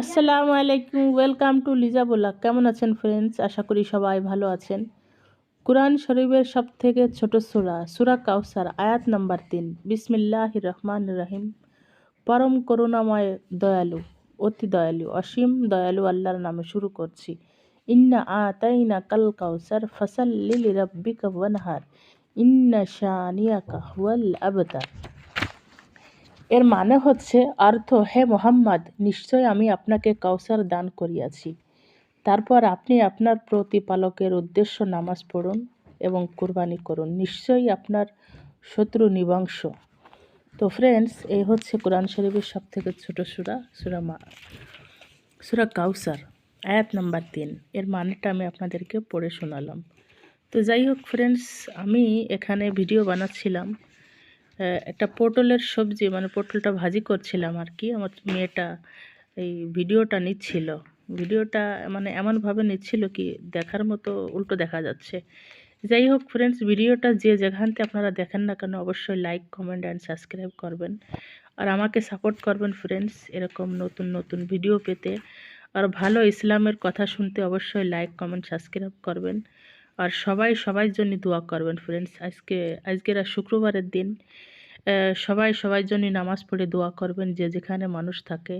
আসসালামু আলাইকুম, welcome to Liza বোলা। কেমন আছেন ফ্রেন্ডস আশা করি সবাই ভালো আছেন। কোরআন শরীফের সব থেকে ছোট সুরা সুরা কাউসার আয়াত নাম্বার তিন। বিসমিল্লাহ রহমান রহিম। পরম করুণাময় দয়ালু, অতি দয়ালু, অসীম দয়ালু আল্লাহর নামে শুরু করছি। ইন্না আতাইনা কাল কাউসার ফসল লিলি রব্বিকা ওয়ানহার। ইন্না শানিয়াকা হুয়াল আবতার। এর মানে হচ্ছে, অর্থ, হে মোহাম্মদ, নিশ্চয় আমি আপনাকে কাউসার দান করিয়াছি। তারপর আপনি আপনার প্রতিপালকের উদ্দেশ্য নামাজ পড়ুন এবং কুরবানি করুন। নিশ্চয়ই আপনার শত্রু নিবংশ। তো ফ্রেন্ডস এই হচ্ছে কোরআন শরীফের সব থেকে ছোটো সুরা সুরা মা, সুরা কাউসার আয়াত নাম্বার তিন। এর মানেটা আমি আপনাদেরকে পড়ে শোনালাম। তো যাই হোক ফ্রেন্ডস আমি এখানে ভিডিও বানাচ্ছিলাম। একটা পটলের সবজি মানে পটলটা ভাজি করছিলাম আর কি আমার মেয়েটা এই ভিডিওটা নিচ্ছিল। ভিডিওটা মানে এমনভাবে নিচ্ছিল কি দেখার মতো উল্টো দেখা যাচ্ছে। যাই হোক ফ্রেন্ডস ভিডিওটা যে যেখানতে আপনারা দেখেন না কেন অবশ্যই লাইক কমেন্ট অ্যান্ড সাবস্ক্রাইব করবেন। আর আমাকে সাপোর্ট করবেন ফ্রেন্ডস এরকম নতুন নতুন ভিডিও পেতে। আর ভালো ইসলামের কথা শুনতে অবশ্যই লাইক কমেন্ট সাবস্ক্রাইব করবেন। আর সবাই সবাই জন্য দোয়া করবেন ফ্রেন্ডস আজকে, আজকের আর শুক্রবারের দিন সবাই সবার জন্য নামাজ পড়ে দোয়া করবেন যে যেখানে মানুষ থাকে,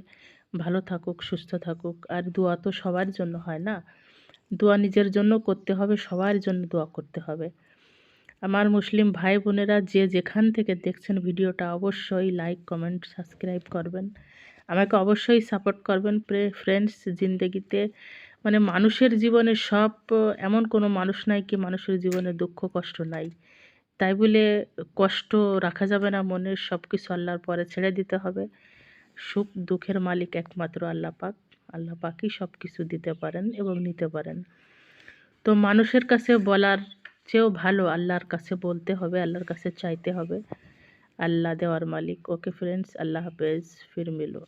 ভালো থাকুক, সুস্থ থাকুক। আর দোয়া তো সবার জন্য হয় না। দোয়া নিজের জন্য করতে হবে, সবার জন্য দোয়া করতে হবে। আমার মুসলিম ভাই বোনেরা যে যেখান থেকে দেখছেন ভিডিওটা অবশ্যই লাইক কমেন্ট সাবস্ক্রাইব করবেন। আমাকে অবশ্যই সাপোর্ট করবেন, প্রে ফ্রেন্ডস জিন্দগিতে। মানে মানুষের জীবনে সব, এমন কোনো মানুষ নাই কি মানুষের জীবনে দুঃখ, কষ্ট নাই। তাই বলে কষ্ট রাখা যাবে না মনের সব কিছু আল্লাহর পরে ছেড়ে দিতে হবে। সুখ দুঃখের মালিক একমাত্র আল্লাহ পাক। আল্লাহ পাকই সব কিছু দিতে পারেন এবং নিতে পারেন। তো মানুষের কাছে বলার চেয়েও ভালো আল্লাহর কাছে বলতে হবে, আল্লাহর কাছে চাইতে হবে। আল্লাহ দেওয়ার মালিক। ওকে ফ্রেন্ডস আল্লাহ হাফেজ। ফির মিলো